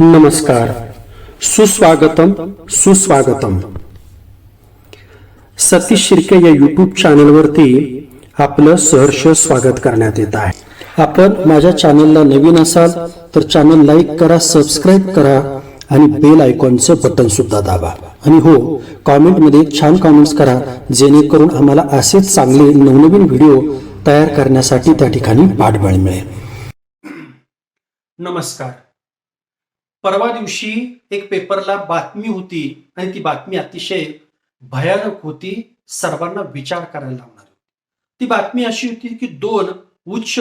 नमस्कार. सुस्वागतम सुस्वागतम. सतीश शिर्के या युट्यूब चॅनलवरती आपलं सहर्ष स्वागत करण्यात येत आहे. आपण माझ्या चॅनलला नवीन असाल तर चॅनल लाईक करा सबस्क्राईब करा आणि बेल आयकॉनचं बटन सुद्धा दाबा. आणि हो कॉमेंटमध्ये छान कॉमेंट्स करा जेणेकरून आम्हाला असेच चांगले नवनवीन व्हिडिओ तयार करण्यासाठी त्या ठिकाणी पाठबळ मिळेल. नमस्कार. परवा दिवशी एक पेपरला बातमी होती आणि ती बातमी अतिशय भयानक होती. सर्वांना विचार करायला लावणार ती बातमी अशी होती की दोन उच्च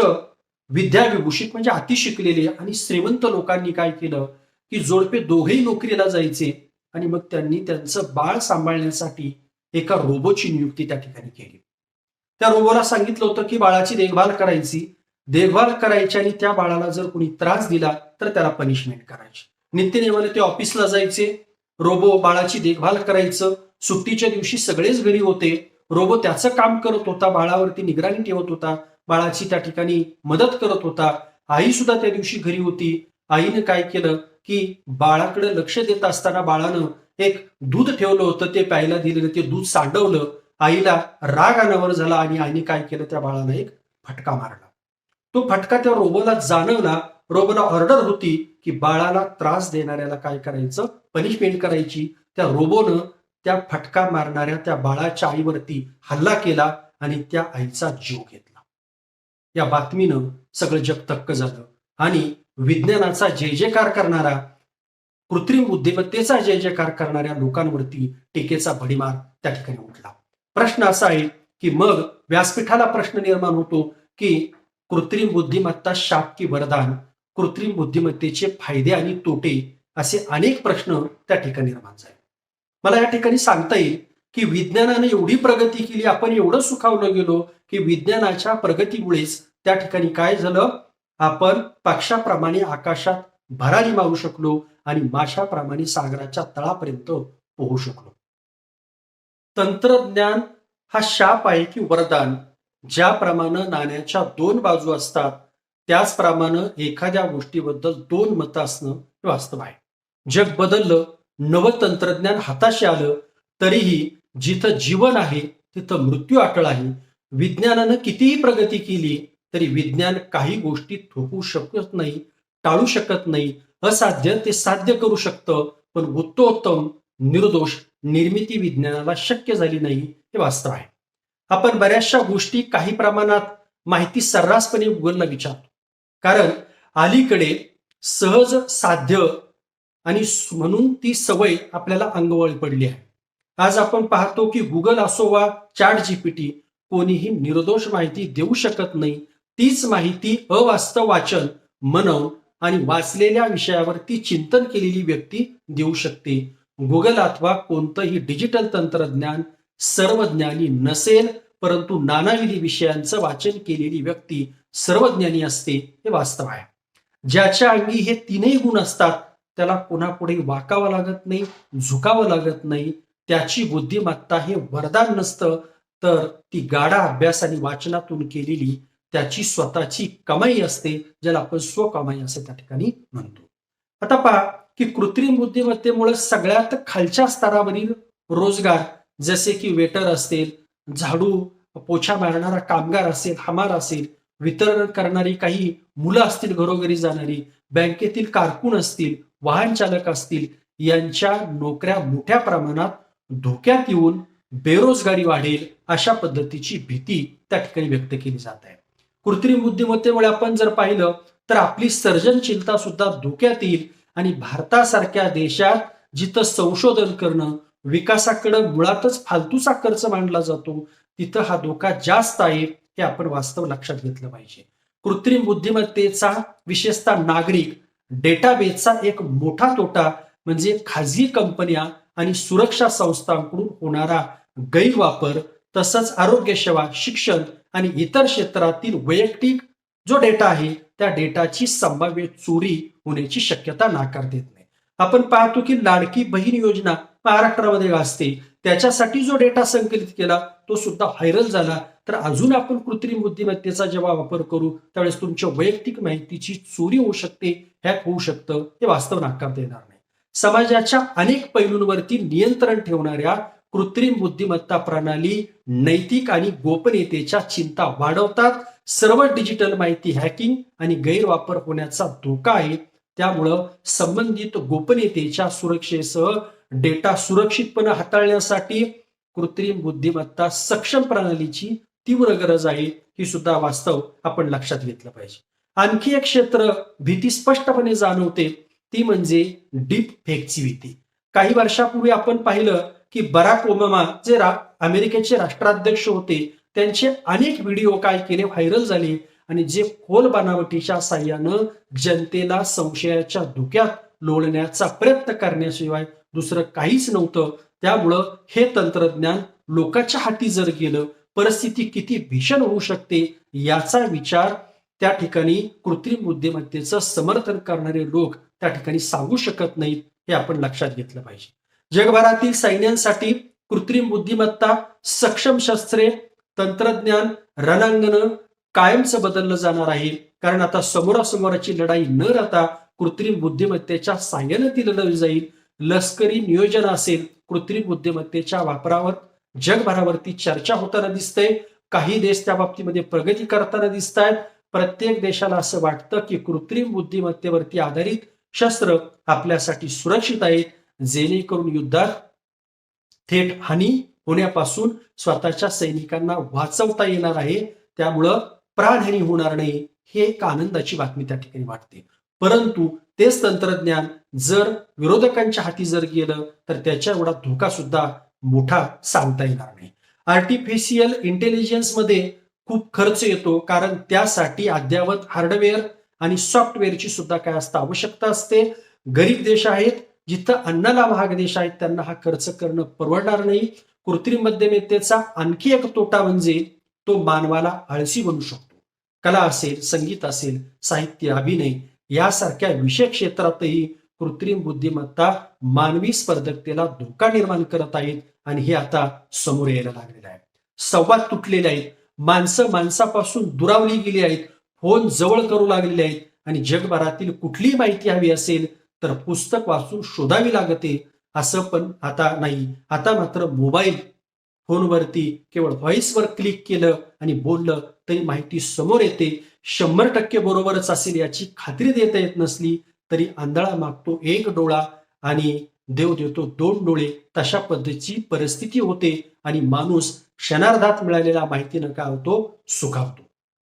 विद्याविभूषित म्हणजे अतिशिकलेले आणि श्रीमंत लोकांनी काय केलं की जोडपे दोघेही नोकरीला जायचे आणि मग त्यांनी त्यांचं बाळ सांभाळण्यासाठी एका रोबोची नियुक्ती त्या ठिकाणी केली. त्या रोबोला सांगितलं होतं की बाळाची देखभाल करायची देखभाल करायची आणि त्या बाळाला जर कोणी त्रास दिला तर त्याला पनिशमेंट करायची. नित्यनेमाने ते ऑफिसला जायचे. रोबो बाळाची देखभाल करायचं. सुट्टीच्या दिवशी सगळेच घरी होते. रोबो त्याचं काम करत होता बाळावरती निगराणी ठेवत होता. बाळाची त्या ठिकाणी मदत करत होता. आई सुद्धा त्या दिवशी घरी होती. आईनं काय केलं की बाळाकडे लक्ष देत असताना बाळानं एक दूध ठेवलं होतं ते प्यायला दिलेलं ते दूध सांडवलं. आईला राग अनावर झाला आणि आईने काय केलं? त्या बाळाला एक फटका मारला. तो फटका त्या रोबोला जाणवला. रोबोला ऑर्डर होती की बाळाला त्रास देणाऱ्याला काय करायचं? पनिशमेंट करायची. त्या रोबोनं त्या फटका मारणाऱ्या त्या बाळाच्या आईवरती हल्ला केला आणि त्या आईचा जीव घेतला. या बातमीनं सगळं जग थक्क झालं. आणि विज्ञानाचा जय जयकार करणारा कृत्रिम बुद्धिमत्तेचा जय जयकार करणाऱ्या लोकांवरती टीकेचा भडीमार त्या ठिकाणी उठला. प्रश्न असा आहे की मग व्यासपीठाला प्रश्न निर्माण होतो की कृत्रिम बुद्धिमत्ता शाप की वरदान कृत्रिम बुद्धिमत्तेचे फायदे आणि तोटे असे अनेक प्रश्न त्या ठिकाणी निर्माण झाले. मला या ठिकाणी सांगता येईल की विज्ञानाने एवढी प्रगती केली आपण एवढं सुखावलं गेलो की विज्ञानाच्या प्रगतीमुळेच त्या ठिकाणी काय झालं? आपण पक्षाप्रमाणे आकाशात भरारी मारू शकलो आणि माशाप्रमाणे सागराच्या तळापर्यंत पोहू शकलो. तंत्रज्ञान हा शाप आहे की वरदान? ज्याप्रमाणे नाण्याच्या दोन बाजू असतात त्याचप्रमाणे एखाद्या गोष्टीबद्दल दोन मतं असणं हे वास्तव आहे. जग बदललं नवं तंत्रज्ञान हाताशी आलं तरीही जिथं जीवन आहे तिथं मृत्यू अटळ आहे. विज्ञानानं कितीही प्रगती केली तरी विज्ञान काही गोष्टी थोपू शकत नाही टाळू शकत नाही. असाध्य ते साध्य करू शकतं पण उत्तोत्तम निर्दोष निर्मिती विज्ञानाला शक्य झाली नाही हे वास्तव आहे. आपण बऱ्याचशा गोष्टी काही प्रमाणात माहिती सर्रासपणे गुगलला विचारतो. कारण अलीकडे सहज साध्य आणि म्हणून ती सवय आपल्याला अंगवळ पडली आहे. आज आपण पाहतो की गुगल असो वा चॅट जीपीटी कोणीही निर्दोष माहिती देऊ शकत नाही. तीच माहिती अवास्तव वाचन मनन आणि वाचलेल्या विषयावरती चिंतन केलेली व्यक्ती देऊ शकते. गुगल अथवा कोणतंही डिजिटल तंत्रज्ञान सर्वज्ञानी नसेल परंतु नानाविधी विषयांचं वाचन केलेली व्यक्ती सर्वज्ञानी असते हे वास्तव आहे. ज्याच्या अंगी हे तीनही गुण असतात त्याला कोणापुढे वाकावं लागत नाही झुकावं लागत नाही त्याची बुद्धिमत्ता हे वरदान नसतं तर ती गाढा अभ्यास आणि वाचनातून केलेली त्याची स्वतःची कमाई असते ज्याला आपण स्वकमाई असं त्या ठिकाणी म्हणतो. आता पहा की कृत्रिम बुद्धिमत्तेमुळे सगळ्यात खालच्या स्तरावरील रोजगार जसे की वेटर असतील झाडू पोछा मारणारा कामगार असेल हमार असेल वितरण करणारी काही मुलं असतील घरोघरी जाणारी बँकेतील कारकून असतील वाहन चालक असतील यांच्या नोकऱ्या मोठ्या प्रमाणात धोक्यात येऊन बेरोजगारी वाढेल अशा पद्धतीची भीती त्या ठिकाणी व्यक्त केली जात आहे. कृत्रिम बुद्धिमत्तेमुळे आपण जर पाहिलं तर आपली सर्जनशीलता सुद्धा धोक्यात येईल आणि भारतासारख्या देशात जिथं संशोधन करणं विकासाकडं मुळातच फालतूचा खर्च मांडला जातो तिथं हा धोका जास्त आहे हे आपण वास्तव लक्षात घेतलं पाहिजे. कृत्रिम बुद्धिमत्तेचा विशेषतः नागरिक डेटाबेसचा एक मोठा तोटा म्हणजे खाजगी कंपन्या आणि सुरक्षा संस्थांकडून होणारा गैरवापर तसंच आरोग्य सेवा शिक्षण आणि इतर क्षेत्रातील वैयक्तिक जो डेटा आहे त्या डेटाची संभाव्य चोरी होण्याची शक्यता नाकार देत नाही. आपण पाहतो की लाडकी बहीण योजना महाराष्ट्रामध्ये असते. त्याच्यासाठी जो डेटा संकलित केला तो सुद्धा व्हायरल झाला. तर अजून आपण कृत्रिम बुद्धिमत्तेचा जेव्हा वापर करू त्यावेळेस तुमच्या वैयक्तिक माहितीची चोरी होऊ शकते हॅक होऊ शकतं हे वास्तव नाकारता येणार नाही. समाजाच्या अनेक पैलूंवरती नियंत्रण ठेवणाऱ्या कृत्रिम बुद्धिमत्ता प्रणाली नैतिक आणि गोपनीयतेच्या चिंता वाढवतात. सर्व डिजिटल माहिती हॅकिंग आणि गैरवापर होण्याचा धोका आहे. त्यामुळं संबंधित गोपनीयतेच्या सुरक्षेसह डेटा सुरक्षितपणे हाताळण्यासाठी कृत्रिम बुद्धिमत्ता सक्षम प्रणालीची तीव्र गरज आहे ही सुद्धा वास्तव आपण लक्षात घेतलं पाहिजे. आणखी एक क्षेत्र भीती स्पष्टपणे जाणवते ती म्हणजे डीप फेकची भीती. काही वर्षापूर्वी आपण पाहिलं की बराक ओबामा जे रा, अमेरिकेचे राष्ट्राध्यक्ष होते त्यांचे अनेक व्हिडिओ काय केले व्हायरल झाले आणि जे खोल बनावटीच्या साह्यानं जनतेला संशयाच्या धुक्यात लोळण्याचा प्रयत्न करण्याशिवाय दुसरं काहीच नव्हतं. त्यामुळं हे तंत्रज्ञान लोकांच्या हाती जर गेलं परिस्थिती किती भीषण होऊ शकते याचा विचार त्या ठिकाणी कृत्रिम बुद्धिमत्तेचं समर्थन करणारे लोक त्या ठिकाणी सांगू शकत नाहीत हे आपण लक्षात घेतलं पाहिजे. जगभरातील सैन्यांसाठी कृत्रिम बुद्धिमत्ता सक्षम शस्त्रे तंत्रज्ञान रणांगण कायमचं बदललं जाणार आहे. कारण आता समोरासमोराची लढाई न राहता कृत्रिम बुद्धिमत्तेच्या साह्यानं ती लढवली जाईल. लष्करी नियोजन असेल कृत्रिम बुद्धिमत्तेच्या वापरावर जगभरावरती चर्चा होताना दिसते काही देश त्या बाबतीमध्ये प्रगती करताना दिसत आहेत प्रत्येक देशाला असं वाटतं की कृत्रिम बुद्धिमत्तेवरती आधारित शस्त्र आपल्यासाठी सुरक्षित आहेत. जेणेकरून युद्धात थेट हानी होण्यापासून स्वतःच्या सैनिकांना वाचवता येणार आहे. त्यामुळं प्राणहानी होणार नाही हे एक आनंदाची बातमी त्या ठिकाणी वाटते. परंतु तेच तंत्रज्ञान जर विरोधकांच्या हाती जर गेलं तर त्याच्या एवढा धोका सुद्धा मोठा सांगता येणार नाही. आर्टिफिशियल इंटेलिजन्समध्ये खूप खर्च येतो कारण त्यासाठी अद्ययावत हार्डवेअर आणि सॉफ्टवेअरची सुद्धा काय असतं आवश्यकता असते. गरीब देश आहेत जिथं अन्नाला महाग देश आहेत त्यांना हा खर्च करणं परवडणार नाही. कृत्रिम बुद्धिमत्तेचा आणखी एक तोटा म्हणजे तो मानवाला आळशी बनू शकतो. कला असेल संगीत असेल साहित्य अभिनय यासारख्या विषय क्षेत्रातही कृत्रिम बुद्धिमत्ता मानवी स्पर्धकतेला धोका निर्माण करत आहेत आणि हे आता समोर यायला लागलेलं आहे. संवाद तुटलेले आहेत. माणसं माणसापासून दुरावली गेली आहेत. फोन जवळ करू लागलेले आहेत. आणि जगभरातील कुठलीही माहिती हवी असेल तर पुस्तक वाचून शोधावी लागते. असं पण आता नाही. आता मात्र मोबाईल फोनवरती केवळ व्हॉइसवर क्लिक केलं आणि बोललं तरी माहिती समोर येते. शंभर टक्के बरोबरच असेल याची खात्री देता येत नसली तरी आंधळा मागतो एक डोळा आणि देव देतो दोन डोळे. तशा पद्धतीची परिस्थिती होते आणि माणूस क्षणार्धात मिळालेल्या माहितीनं काय होतो सुखावतो.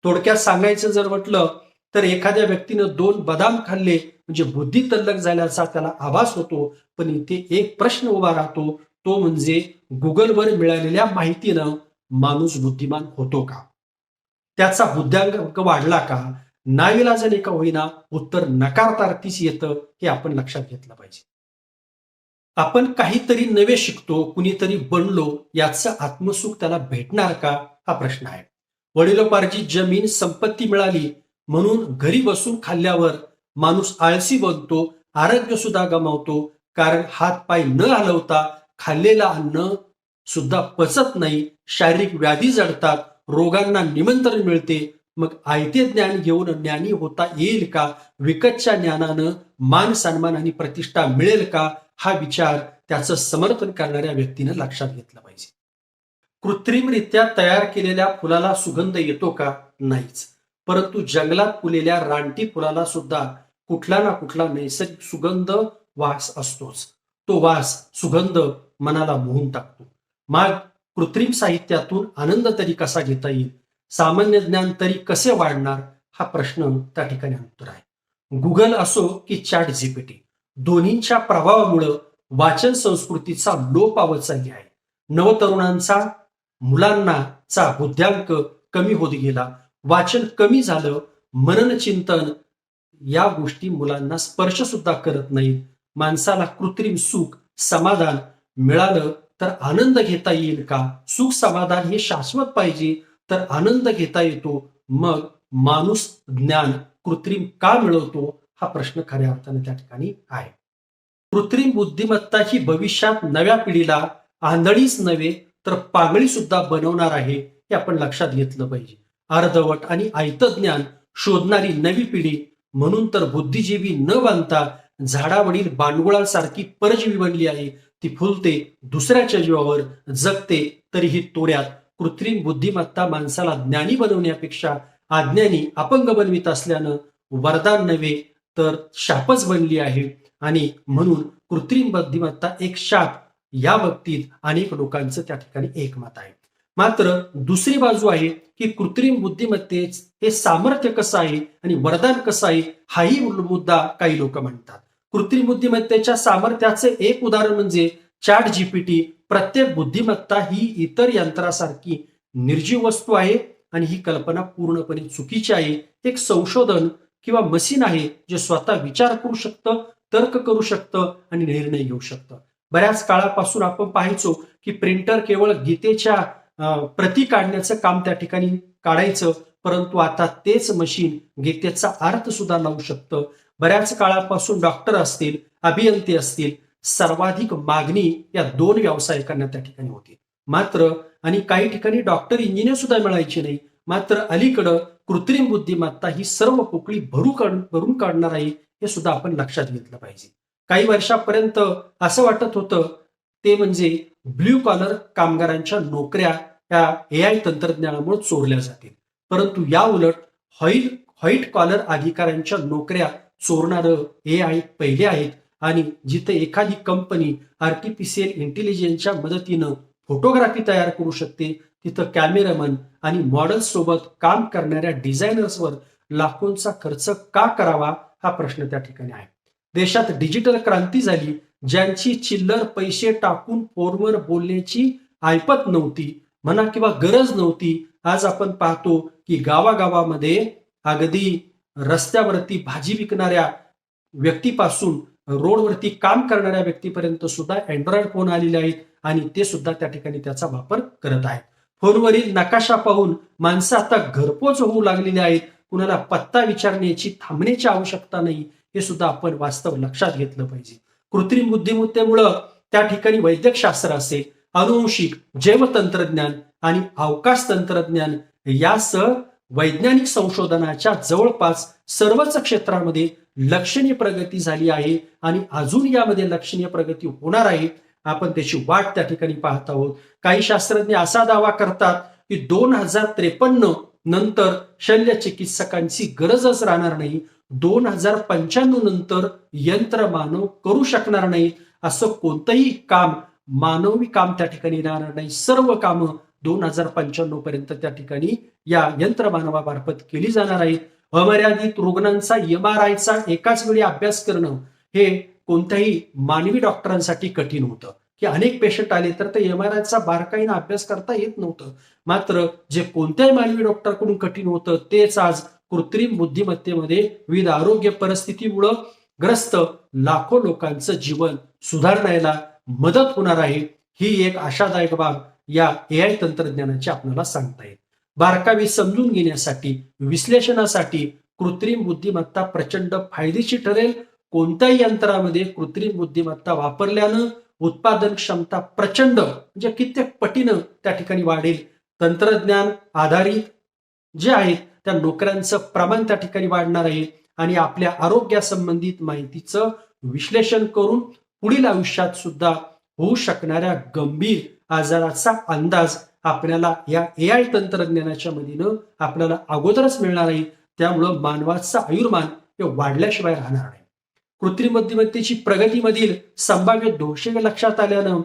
थोडक्यात सांगायचं जर म्हटलं तर एखाद्या व्यक्तीनं दोन बदाम खाल्ले म्हणजे बुद्धी तल्लक झाल्याचा त्याला आभास होतो पण इथे एक प्रश्न उभा राहतो तो म्हणजे गुगलवर मिळालेल्या माहितीनं माणूस बुद्धिमान होतो का? त्याचा बुद्ध्यांक वाढला का? नाविलाजाने का होईना उत्तर नकारतार्थीच येतं हे आपण लक्षात घेतलं पाहिजे. आपण काहीतरी नवे शिकतो कुणीतरी बनलो याचं आत्मसुख त्याला भेटणार का? हा प्रश्न आहे. वडिलोपार्जित जमीन संपत्ती मिळाली म्हणून घरी बसून खाल्ल्यावर माणूस आळसी बनतो आरोग्य सुद्धा गमावतो कारण हात पाय न हलवता खाल्लेलं अन्न सुद्धा पचत नाही शारीरिक व्याधी जडतात रोगांना निमंत्रण मिळते मग आयते ज्ञान घेऊन ज्ञानी होता येईल का? विकतच्या ज्ञानानं मान सन्मान आणि प्रतिष्ठा मिळेल का? हा विचार त्याचं समर्थन करणाऱ्या व्यक्तीनं लक्षात घेतला पाहिजे. कृत्रिमरित्या तयार केलेल्या फुलाला सुगंध येतो का? नाहीच. परंतु जंगलात फुलेल्या रानटी फुलाला सुद्धा कुठला ना कुठला नैसर्गिक सुगंध वास असतोच. तो वास सुगंध मनाला मोहून टाकतो. मग कृत्रिम साहित्यातून आनंद तरी कसा घेता येईल? सामान्य ज्ञान तरी कसे वाढणार? हा प्रश्न त्या ठिकाणी उत्तर आहे. गुगल असो की चॅट जीपीटी दोन्हींच्या प्रभावामुळं वाचन संस्कृतीचा लोप पावत चालली आहे. नवतरुणांचा मुलांनाचा बुद्ध्यांक कमी होत गेला. वाचन कमी झालं मनन चिंतन या गोष्टी मुलांना स्पर्श सुद्धा करत नाहीत. माणसाला कृत्रिम सुख समाधान मिळालं तर आनंद घेता येईल का? सुख समाधान हे शाश्वत पाहिजे तर आनंद घेता येतो. मग माणूस ज्ञान कृत्रिम का मिळवतो? हा प्रश्न खऱ्या अर्थाने त्या ठिकाणी आहे. कृत्रिम बुद्धिमत्ता ही भविष्यात नव्या पिढीला आंधळीच नव्हे तर पागळी सुद्धा बनवणार आहे हे आपण लक्षात घेतलं पाहिजे. अर्धवट आणि आयत ज्ञान शोधणारी नवी पिढी म्हणून तर बुद्धिजीवी न बांधता झाडावरील बांडगुळासारखी परजीवी बनली आहे. ती फुलते दुसऱ्याच्या जीवावर जगते तरीही तोऱ्यात कृत्रिम बुद्धिमत्ता माणसाला ज्ञानी बनवण्यापेक्षा अज्ञानी अपंग बनवित असल्यानं वरदान नव्हे तर शापच बनली आहे. आणि म्हणून कृत्रिम बुद्धिमत्ता एक शाप या बाबतीत अनेक लोकांचं त्या ठिकाणी एकमत आहे. मात्र दुसरी बाजू आहे की कृत्रिम बुद्धिमत्तेच हे सामर्थ्य कसं आहे आणि वरदान कसं आहे हाही मुद्दा काही लोक म्हणतात. कृत्रिम बुद्धिमत्तेच्या सामर्थ्याचे एक उदाहरण म्हणजे चॅट जीपीटी प्रत्येक बुद्धिमत्ता ही इतर यंत्रासारखी निर्जीव वस्तू आहे आणि ही कल्पना पूर्णपणे चुकीची आहे. एक संशोधन किंवा मशीन आहे जे स्वतः विचार करू शकतं तर्क करू शकतं आणि निर्णय घेऊ शकतं. बऱ्याच काळापासून आपण पाहायचो की प्रिंटर केवळ गीतेच्या प्रती काढण्याचं काम त्या ठिकाणी काढायचं परंतु आता तेच मशीन गीतेचा अर्थ सुद्धा लावू शकतं. बऱ्याच काळापासून डॉक्टर असतील अभियंते असतील सर्वाधिक मागणी या दोन व्यावसायिकांना त्या ठिकाणी होती. मात्र आणि काही ठिकाणी डॉक्टर इंजिनियर सुद्धा मिळायची नाही. मात्र अलीकडं कृत्रिम बुद्धिमत्ता ही सर्व पोकळी भरू काढ भरून काढणार आहे हे सुद्धा आपण लक्षात घेतलं पाहिजे. काही वर्षापर्यंत असं वाटत होतं ते म्हणजे ब्ल्यू कॉलर कामगारांच्या नोकऱ्या या ए आय तंत्रज्ञानामुळे चोरल्या जातील. परंतु या उलट हॉईल व्हाईट कॉलर अधिकाऱ्यांच्या नोकऱ्या चोरणारं ए आय पहिले आहेत आणि जिथे एखादी कंपनी आर्टिफिशियल इंटेलिजन्सच्या मदतीनं फोटोग्राफी तयार करू शकते तिथं कॅमेरामन आणि मॉडेल्स सोबत काम करणाऱ्या डिझायनर्सवर लाखोंचा खर्च का करावा हा प्रश्न त्या ठिकाणी आहे. देशात डिजिटल क्रांती झाली ज्यांची चिल्लर पैसे टाकून फोनवर बोलण्याची ऐपत नव्हती म्हणा किंवा गरज नव्हती आज आपण पाहतो की गावागावामध्ये अगदी रस्त्यावरती भाजी विकणाऱ्या व्यक्तीपासून रोडवरती काम करणाऱ्या व्यक्तीपर्यंत सुद्धा अँड्रॉइड फोन आलेले आहेत आणि ते सुद्धा त्या ठिकाणी त्याचा वापर करत आहेत. फोनवरील नकाशा पाहून माणसं आता घरपोच होऊ लागलेली आहेत. कुणाला पत्ता विचारण्याची थांबण्याची आवश्यकता नाही हे सुद्धा आपण वास्तव लक्षात घेतलं पाहिजे. कृत्रिम बुद्धिमत्तेमुळं त्या ठिकाणी वैद्यकशास्त्र असेल अनुवंशिक जैवतंत्रज्ञान आणि अवकाश तंत्रज्ञान यासह वैज्ञानिक संशोधनाच्या जवळपास सर्वच क्षेत्रामध्ये लक्षणीय प्रगती झाली आहे आणि अजून यामध्ये लक्षणीय प्रगती होणार आहे. आपण त्याची वाट त्या ठिकाणी पाहत आहोत. काही शास्त्रज्ञ असा दावा करतात की दोन हजार त्रेपन्न नंतर शल्य चिकित्सकांची गरजच राहणार नाही. दोन हजार पंच्याण्णव नंतर यंत्र मानव करू शकणार नाही असं कोणतंही काम मानवी काम त्या ठिकाणी राहणार नाही. सर्व कामं दोन हजार पंच्याण्णव पर्यंत त्या ठिकाणी या यंत्रमानवामार्फत केली जाणार आहेत. अमर्यादित रुग्णांचा एम आर आयचा एकाच वेळी अभ्यास करणं हे कोणत्याही मानवी डॉक्टरांसाठी कठीण होतं. की अनेक पेशंट आले तर ते एम आर आयचा बारकाईनं अभ्यास करता येत नव्हतं. मात्र जे कोणत्याही मानवी डॉक्टरकडून कठीण होतं तेच आज कृत्रिम बुद्धिमत्तेमध्ये विविध आरोग्य परिस्थितीमुळं ग्रस्त लाखो लोकांचं जीवन सुधारण्याला मदत होणार आहे ही एक आशादायक बाब या ए आय तंत्रज्ञानाची आपल्याला सांगता येईल. बारकावी समजून घेण्यासाठी विश्लेषणासाठी कृत्रिम बुद्धिमत्ता प्रचंड फायदेशीर ठरेल. कोणत्याही यंत्रामध्ये कृत्रिम बुद्धिमत्ता वापरल्यानं उत्पादन क्षमता प्रचंड म्हणजे कित्येक पटीनं त्या ठिकाणी वाढेल. तंत्रज्ञान आधारित जे आहेत त्या नोकऱ्यांचं प्रमाण त्या ठिकाणी वाढणार आहे आणि आपल्या आरोग्यासंबंधित माहितीचं विश्लेषण करून पुढील आयुष्यात सुद्धा होऊ शकणाऱ्या गंभीर आजाराचा अंदाज आपल्याला या ए आय तंत्रज्ञानाच्या मदतीनं आपल्याला अगोदरच मिळणार आहे. त्यामुळं मानवाचं आयुर्मान हे वाढल्याशिवाय राहणार नाही. कृत्रिम बुद्धिमत्तेची प्रगतीमधील संभाव्य दोषे लक्षात आल्यानं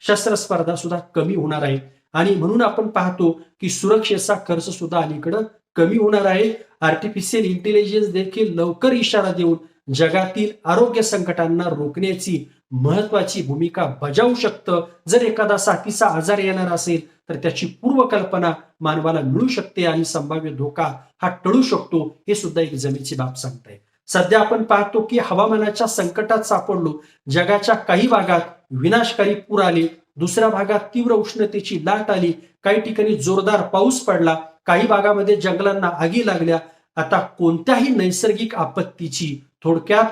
शस्त्रस्पर्धा सुद्धा कमी होणार आहे. आणि म्हणून आपण पाहतो की सुरक्षेचा खर्च सुद्धा अलीकडं कमी होणार आहे. आर्टिफिशियल इंटेलिजन्स देखील लवकर इशारा देऊन जगातील आरोग्य संकटांना रोखण्याची महत्वाची भूमिका बजावू शकतं. जर एखादा साथीचा आजार येणार असेल तर त्याची पूर्वकल्पना मानवाला मिळू शकते आणि संभाव्य धोका हा टळू शकतो हे सुद्धा एक जमीची बाब सांगताय. सध्या आपण पाहतो की हवामानाच्या संकटात सापडलो. जगाच्या काही भागात विनाशकारी पूर आले. दुसऱ्या भागात तीव्र उष्णतेची लाट आली. काही ठिकाणी जोरदार पाऊस पडला. काही भागामध्ये जंगलांना आगी लागल्या. आता कोणत्याही नैसर्गिक आपत्तीची थोडक्यात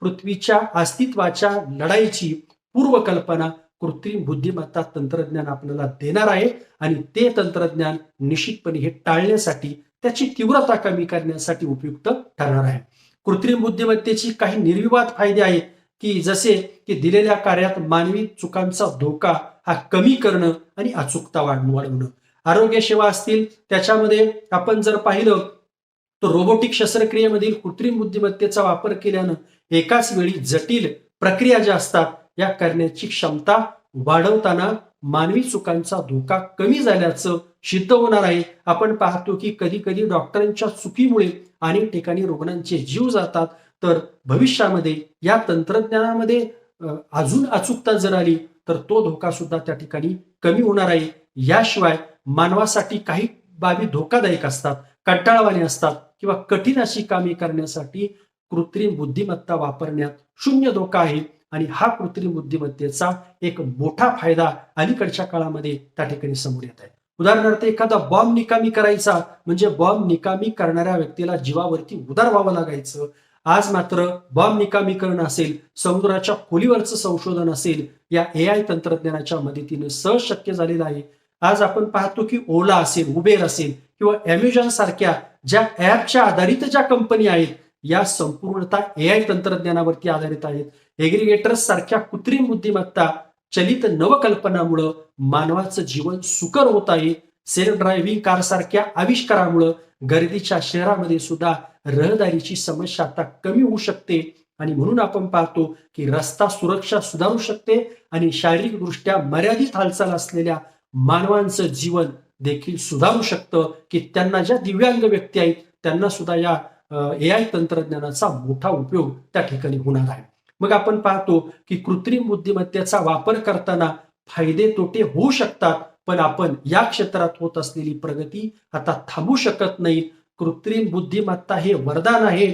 पृथ्वीच्या अस्तित्वाच्या लढाईची पूर्वकल्पना कृत्रिम बुद्धिमत्ता तंत्रज्ञान आपल्याला देणार आहे आणि ते तंत्रज्ञान निश्चितपणे हे टाळण्यासाठी त्याची तीव्रता कमी करण्यासाठी उपयुक्त ठरणार आहे. कृत्रिम बुद्धिमत्तेची काही निर्विवाद फायदे आहेत. की जसे की दिलेल्या कार्यात मानवी चुकांचा धोका हा कमी करणं आणि अचूकता वाढ वाढवणं. आरोग्य सेवा असतील त्याच्यामध्ये आपण जर पाहिलं तर रोबोटिक शस्त्रक्रियेमधील कृत्रिम बुद्धिमत्तेचा वापर केल्यानं एकाच वेळी जटिल प्रक्रिया ज्या असतात या करण्याची क्षमता वाढवताना मानवी चुकांचा धोका कमी झाल्याचं सिद्ध होणार आहे. आपण पाहतो की कधी कधी डॉक्टरांच्या चुकीमुळे अनेक ठिकाणी रुग्णांचे जीव जातात तर भविष्यामध्ये या तंत्रज्ञानामध्ये अजून अचूकता जर आली तर तो धोका सुद्धा त्या ठिकाणी कमी होणार आहे. याशिवाय मानवासाठी काही बाबी धोकादायक असतात कंटाळवाने असतात किंवा कठीण अशी कामे करण्यासाठी कृत्रिम बुद्धिमत्ता वापरण्यात शून्य धोका आहे आणि हा कृत्रिम बुद्धिमत्तेचा एक मोठा फायदा अलीकडच्या काळामध्ये त्या ठिकाणी समोर येत आहे. उदाहरणार्थ एखादा बॉम्ब निकामी करायचा म्हणजे बॉम्ब निकामी करणाऱ्या व्यक्तीला जीवावरती उदार व्हावं लागायचं आज मात्र बॉम्ब निकामीकरण असेल समुद्राच्या खोलीवरचं संशोधन असेल या ए आय तंत्रज्ञानाच्या मदतीने सहज शक्य झालेलं आहे. आज आपण पाहतो की ओला असेल उबेर असेल किंवा अमेझॉन सारख्या ज्या ऍपच्या आधारित ज्या कंपनी आहेत या संपूर्णतः ए आय तंत्रज्ञानावरती आधारित आहेत. एग्रिगेटर्स सारख्या कृत्रिम बुद्धिमत्ता चलित नवकल्पनामुळं मानवाचं जीवन सुकर होत आहे. सेल्फ ड्रायव्हिंग कार सारख्या आविष्कारामुळं गर्दीच्या शहरामध्ये सुद्धा रहदारीची समस्या आता कमी होऊ शकते. आणि म्हणून आपण पाहतो की रस्ता सुरक्षा सुधारू शकते आणि शारीरिकदृष्ट्या मर्यादित हालचाल असलेल्या मानवांचं जीवन देखील सुधारू शकतं की त्यांना ज्या दिव्यांग व्यक्ती आहेत त्यांना सुद्धा या ए आय तंत्रज्ञानाचा मोठा उपयोग त्या ठिकाणी होणार आहे. मग आपण पाहतो की कृत्रिम बुद्धिमत्तेचा वापर करताना फायदे तोटे होऊ शकतात पण आपण या क्षेत्रात होत असलेली प्रगती आता थांबू शकत नाही. कृत्रिम बुद्धिमत्ता हे वरदान आहे.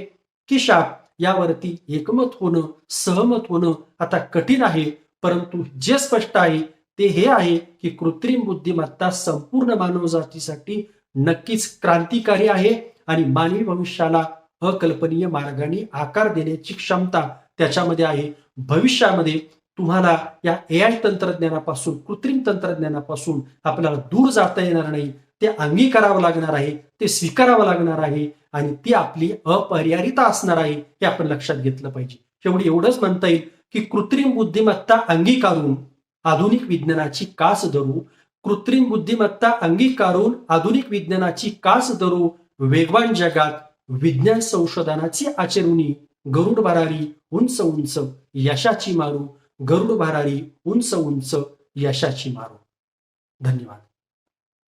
की शाप यावरती एकमत होणं सहमत होणं आता कठीण आहे. परंतु जे स्पष्ट आहे ते हे आहे की कृत्रिम बुद्धिमत्ता संपूर्ण मानवजातीसाठी नक्कीच क्रांतिकारी आहे आणि मानवी भविष्याला अकल्पनीय मार्गाने आकार देण्याची क्षमता त्याच्यामध्ये आहे. भविष्यामध्ये तुम्हाला या ए आय तंत्रज्ञानापासून कृत्रिम तंत्रज्ञानापासून आपल्याला दूर जाता येणार नाही. ते अंगीकारावं लागणार आहे ते स्वीकारावं लागणार आहे आणि ती आपली अपरिहारिता असणार आहे हे आपण लक्षात घेतलं पाहिजे. शेवटी एवढंच म्हणता येईल की कृत्रिम बुद्धिमत्ता अंगीकारून आधुनिक विज्ञानाची कास धरू कृत्रिम बुद्धिमत्ता अंगीकारून आधुनिक विज्ञानाची कास धरू वेगवान जगात विज्ञान संशोधनाची आचरणी गरुड भरारी उंच उंच यशाची मारू गरुड भरारी उंच उंच यशाची मारो. धन्यवाद.